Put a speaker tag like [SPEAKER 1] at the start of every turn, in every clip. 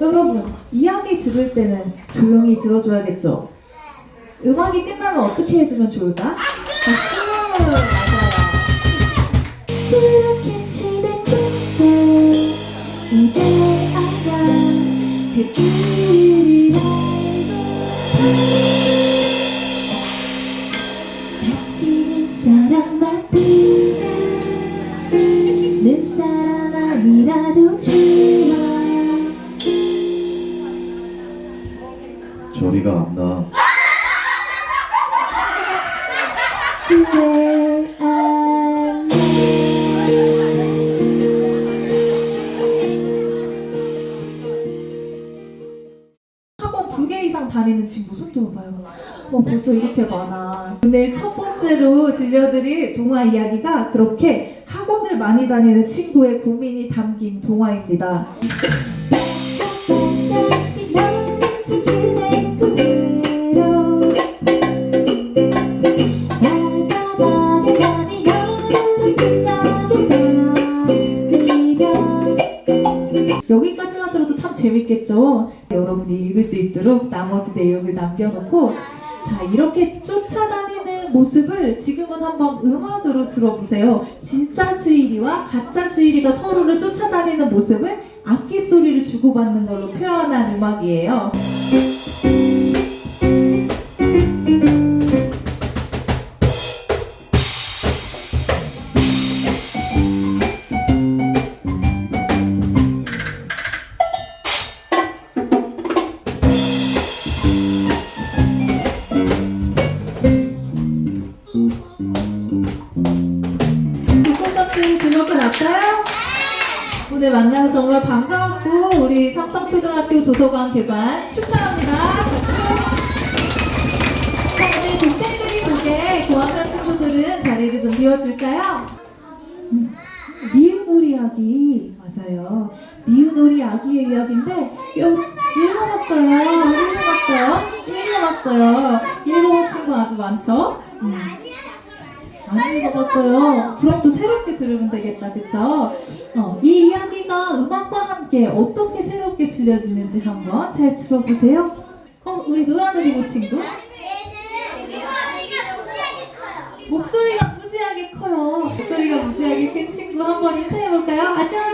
[SPEAKER 1] 여러분, 이야기 들을 때는 조용히 들어줘야겠죠? 음악이 끝나면 어떻게 해주면 좋을까? 박수! 맞아요. 그렇게 진행됐고 이제 알아 그들이 다치는 사람만보다 는 사람 아니라도 좋아
[SPEAKER 2] 저리가 안 나.
[SPEAKER 1] 그래 안 학원 두 개 이상 다니는 친구 손 들어봐요. 어, 벌써 이렇게 많아. 오늘 첫 번째로 들려드릴 동화 이야기가 그렇게 학원을 많이 다니는 친구의 고민이 담긴 동화입니다. 들어도 참 재밌겠죠? 여러분이 읽을 수 있도록 나머지 내용을 남겨놓고 자 이렇게 쫓아다니는 모습을 지금은 한번 음악으로 들어보세요. 진짜 수일이와 가짜 수일이가 서로를 쫓아다니는 모습을 악기 소리를 주고받는 걸로 표현한 음악이에요. 콘서트 즐겁게 났어요? 오늘 만나서 정말 반가웠고 우리 삼성초등학교 도서관 개관 축하합니다. 자, 우리 동생들이 보게 고학년 친구들은 자리를 좀 비워줄까요? 음, 미운놀이 이야기 맞아요. 미운놀이 아기의 이야기인데 요 읽어봤어요. 읽어봤어요. 읽어봤어요. 읽어본 친구 아주 많죠? 음. 안 읽어봤어요. 그럼 또 새롭게 들으면 되겠다, 그쵸? 어, 이 이야기가 음악과 함께 어떻게 새롭게 들려지는지 한번 잘 들어보세요. 어, 우리 노란느리고 친구? 목소리가 무지하게 커요. 목소리가 무지하게 큰 친구 한번 인사해볼까요? 안녕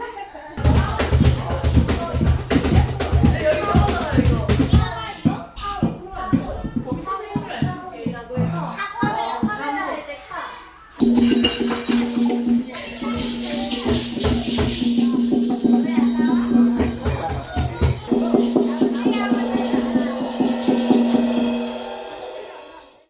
[SPEAKER 1] Thank you.